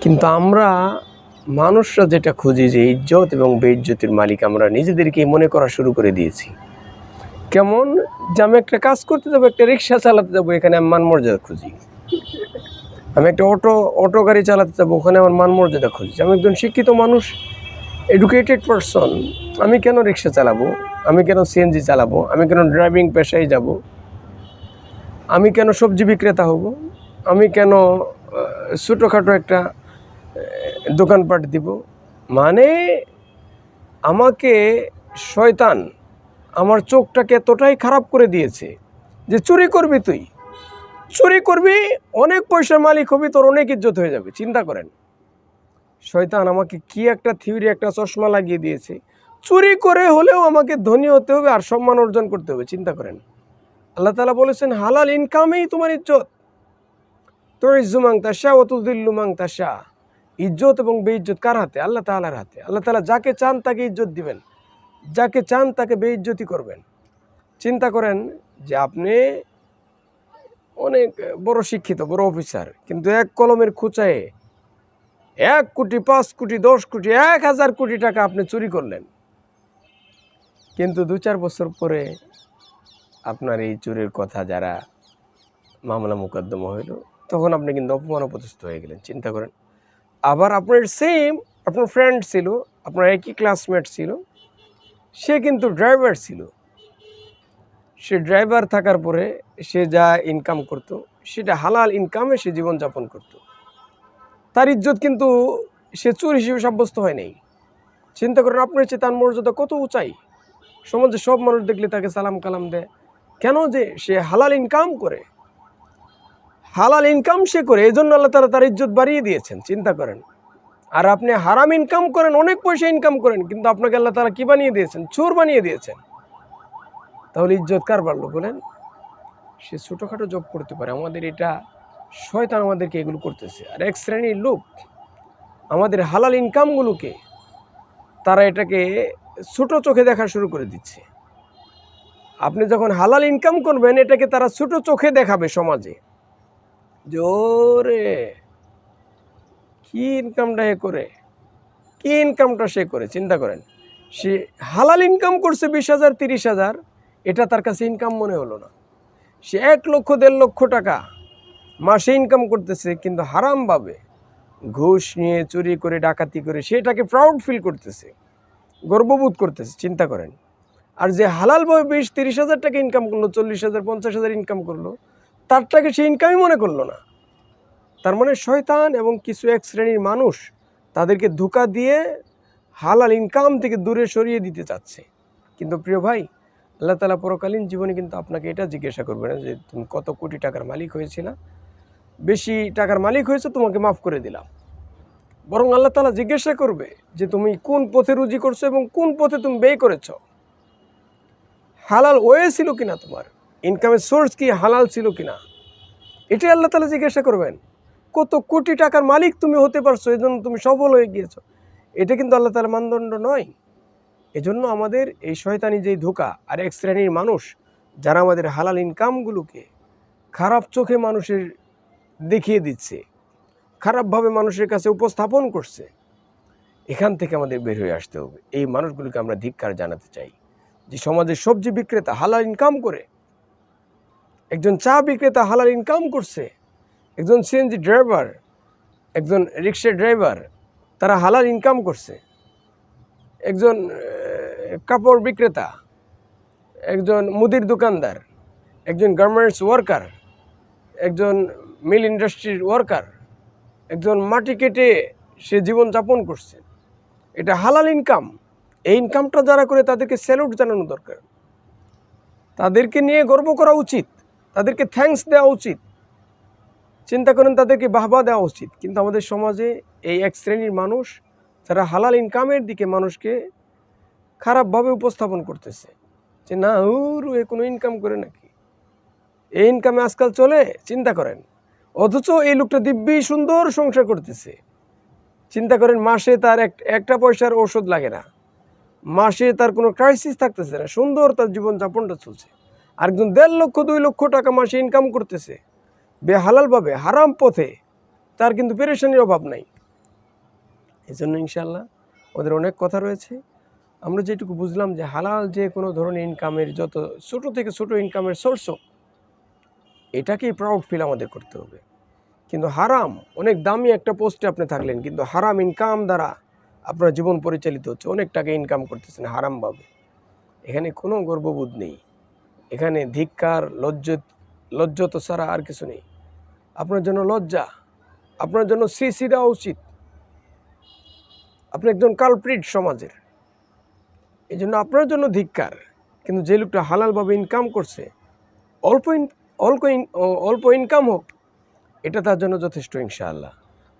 কিন্তু আমরা মানুষরা যেটা খুঁজি যে ইজ্জত এবং বেইজ্জতির মালিক আমরা নিজেদেরকেই মনে করা শুরু করে দিয়েছি। কেমন? যে আমি একটা কাজ করতে যাব, একটা রিক্সা চালাতে যাব, এখানে আমি মান মর্যাদা খুঁজি। আমি একটা অটো অটো গাড়ি চালাতে যাব, ওখানে আমার মান মর্যাদা খুঁজি। আমি একজন শিক্ষিত মানুষ এডুকেটেড পারসন আমি কেন রিক্সা চালাবো? আমি কেন সিএনজি চালাবো? আমি কেন ড্রাইভিং পেশায় যাব? আমি কেন সবজি বিক্রেতা হব? আমি কেন ছোটোখাটো একটা দোকানপাট দিব। মানে আমাকে শয়তান আমার চোখটাকে এতটাই খারাপ করে দিয়েছে যে চুরি করবি তুই। চুরি করবি, অনেক পয়সার মালিক হবি, তোর অনেক ইজ্জত হয়ে যাবে, চিন্তা করেন। শয়তান আমাকে কি একটা থিওরি, একটা চশমা লাগিয়ে দিয়েছে। চুরি করে হলেও আমাকে ধনী হতে হবে আর সম্মান অর্জন করতে হবে, চিন্তা করেন। আল্লাহ তালা বলেছেন, হালাল ইনকামেই তোমার ইজ্জত। তোর ইজ্জুমাং তাসা অতুদ্দিল্লুমাং তাসা ইজ্জত এবং বেইজ্জত কার হাতে? আল্লাহ তালার হাতে। আল্লাহ তালা যাকে চান তাকে ইজ্জত দিবেন। যাকে চান তাকে বেইজ্জতি করবেন। চিন্তা করেন যে আপনি অনেক বড় শিক্ষিত, বড় অফিসার, কিন্তু এক কলমের খুচায়ে এক কোটি, পাঁচ কোটি, দশ কোটি, এক হাজার কোটি টাকা আপনি চুরি করলেন। কিন্তু দু চার বছর পরে আপনার এই চুরির কথা যারা মামলা মোকদ্দমা হইল, তখন আপনি কিন্তু অপমান অপদস্থ হয়ে গেলেন। চিন্তা করেন। আবার আপনার সেম আপনার ফ্রেন্ড ছিল, আপনার একই ক্লাসমেট ছিল, সে কিন্তু ড্রাইভার ছিল। সে ড্রাইভার থাকার পরে সে যা ইনকাম করতো, সেটা হালাল ইনকামে সে জীবনযাপন করতো। তার ইজ্জত কিন্তু সে চোর হিসেবে সাব্যস্ত হয় নাই। চিন্তা করেন আপনার চেয়ে তার মর্যাদা কত উঁচাই? সমাজে সব মানুষ দেখলে তাকে সালাম কালাম দেয়। কেন যে সে হালাল ইনকাম করে? হালাল ইনকাম সে করে এই জন্য আল্লাহ তালা তার ইজ্জত বাড়িয়ে দিয়েছেন, চিন্তা করেন। আর আপনি হারাম ইনকাম করেন, অনেক পয়সা ইনকাম করেন, কিন্তু আপনাকে আল্লাহ তালা কী বানিয়ে দিয়েছেন? চোর বানিয়ে দিয়েছেন। তাহলে ইজ্জত কার বাড়লো বলেন? সে ছোটোখাটো জব করতে পারে। আমাদের এটা, শয়তান আমাদেরকে এগুলো করতেছে। আর এক শ্রেণির লোক, আমাদের হালাল ইনকামগুলোকে তারা এটাকে ছোট চোখে দেখা শুরু করে দিচ্ছে। আপনি যখন হালাল ইনকাম করবেন, এটাকে তারা ছোট চোখে দেখাবে সমাজে। জোরে। কি ইনকামটা এ করে? কি ইনকামটা সে করে? চিন্তা করেন। সে হালাল ইনকাম করছে বিশ হাজার, তিরিশ হাজার, এটা তার কাছে ইনকাম মনে হলো না। সে এক লক্ষ, দেড় লক্ষ টাকা মাসে ইনকাম করতেছে, কিন্তু হারামভাবে ঘুষ নিয়ে, চুরি করে, ডাকাতি করে সেটাকে প্রাউড ফিল করতেছে, গর্ববোধ করতেছে, চিন্তা করেন। আর যে হালালভাবে বিশ, তিরিশ হাজার টাকা ইনকাম করল, চল্লিশ হাজার, পঞ্চাশ হাজার ইনকাম করল তারটাকে সে ইনকামই মনে করল না। তার মানে শয়তান এবং কিছু এক শ্রেণির মানুষ তাদেরকে ধোকা দিয়ে হালাল ইনকাম থেকে দূরে সরিয়ে দিতে চাচ্ছে। কিন্তু প্রিয় ভাই, আল্লাহ তালা পরকালীন জীবনে কিন্তু আপনাকে এটা জিজ্ঞাসা করবে না যে, তুমি কত কোটি টাকার মালিক হয়েছিল? বেশি টাকার মালিক হয়েছে, তোমাকে মাফ করে দিলাম। বরং আল্লাহ তালা জিজ্ঞাসা করবে যে, তুমি কোন পথে রুজি করছ এবং কোন পথে তুমি ব্যয় করেছ? হালাল ওয়ে ছিল কিনা তোমার? ইনকামের সোর্স কি হালাল ছিল কিনা? এটাই আল্লাহ তালা জিজ্ঞাসা করবেন। কত কোটি টাকার মালিক তুমি হতে পারছ এই তুমি সফল হয়ে গিয়েছো। এটা কিন্তু আল্লাহ তালার মানদণ্ড নয়। এজন্য আমাদের এই শয়তানি যেই ধোকা আর এক শ্রেণির মানুষ, যারা আমাদের হালাল ইনকামগুলোকে খারাপ চোখে মানুষের দেখিয়ে দিচ্ছে, খারাপভাবে মানুষের কাছে উপস্থাপন করছে, এখান থেকে আমাদের বের হয়ে আসতে হবে। এই মানুষগুলোকে আমরা ধিক্কার জানাতে চাই যে সমাজের সবজি বিক্রেতা হালাল ইনকাম করে একজন চা বিক্রেতা হালাল ইনকাম করছে, একজন সিএনজি ড্রাইভার একজন রিক্সা ড্রাইভার তারা হালাল ইনকাম করছে, একজন কাপড় বিক্রেতা, একজন মুদির দোকানদার, একজন গার্মেন্টস ওয়ার্কার একজন মিল ইন্ডাস্ট্রির ওয়ার্কার একজন মাটি কেটে সে জীবনযাপন করছে। এটা হালাল ইনকাম এই ইনকামটা যারা করে তাদেরকে স্যালুট জানানো দরকার। তাদেরকে নিয়ে গর্ব করা উচিত। তাদেরকে থ্যাঙ্কস দেওয়া উচিত। চিন্তা করেন তাদেরকে বাহবা দেওয়া উচিত। কিন্তু আমাদের সমাজে এই এক শ্রেণির মানুষ, যারা হালাল ইনকামের দিকে মানুষকে খারাপভাবে উপস্থাপন করতেছে, যে না উর এ কোনো ইনকাম করে নাকি? এই ইনকামে আজকাল চলে? চিন্তা করেন। অথচ এই লোকটা দিব্যি সুন্দর সংসার করতেছে। চিন্তা করেন, মাসে তার এক, একটা পয়সার ওষুধ লাগে না। মাসে তার কোনো ক্রাইসিস থাকতেছে না। সুন্দর তার জীবনযাপনটা চলছে। আরেকজন দেড় লক্ষ, দুই লক্ষ টাকা মাসে ইনকাম করতেছে। বেহালালভাবে হারাম পথে, তার কিন্তু পেরেশানির অভাব নাই। এই জন্য ইনশাল্লাহ ওদের অনেক কথা রয়েছে। আমরা যেটুকু বুঝলাম যে হালাল যে কোনো ধরনের ইনকামের যত ছোট থেকে ছোট ইনকামের সোর্স হোক, এটাকেই প্রাউড ফিল আমাদের করতে হবে। কিন্তু হারাম, অনেক দামি একটা পোস্টে আপনি থাকলেন, কিন্তু হারাম ইনকাম দ্বারা আপনার জীবন পরিচালিত হচ্ছে, অনেক টাকা ইনকাম করতেছেন হারামভাবে এখানে কোনো গর্ববোধ নেই। এখানে ধিক্কার, লজ্জত লজ্জত ছাড়া আর কিছু নেই। আপনার জন্য লজ্জা, আপনার জন্য সিসি দেওয়া উচিত। আপনি একজন কালপ্রিট সমাজের। এই জন্য আপনার জন্য ধিক্কার, কিন্তু যে লোকটা হালালভাবে ইনকাম করছে, অল্প অল্প ইন অল্প ইনকাম হোক, এটা তার জন্য যথেষ্ট ইনশাআল্লাহ।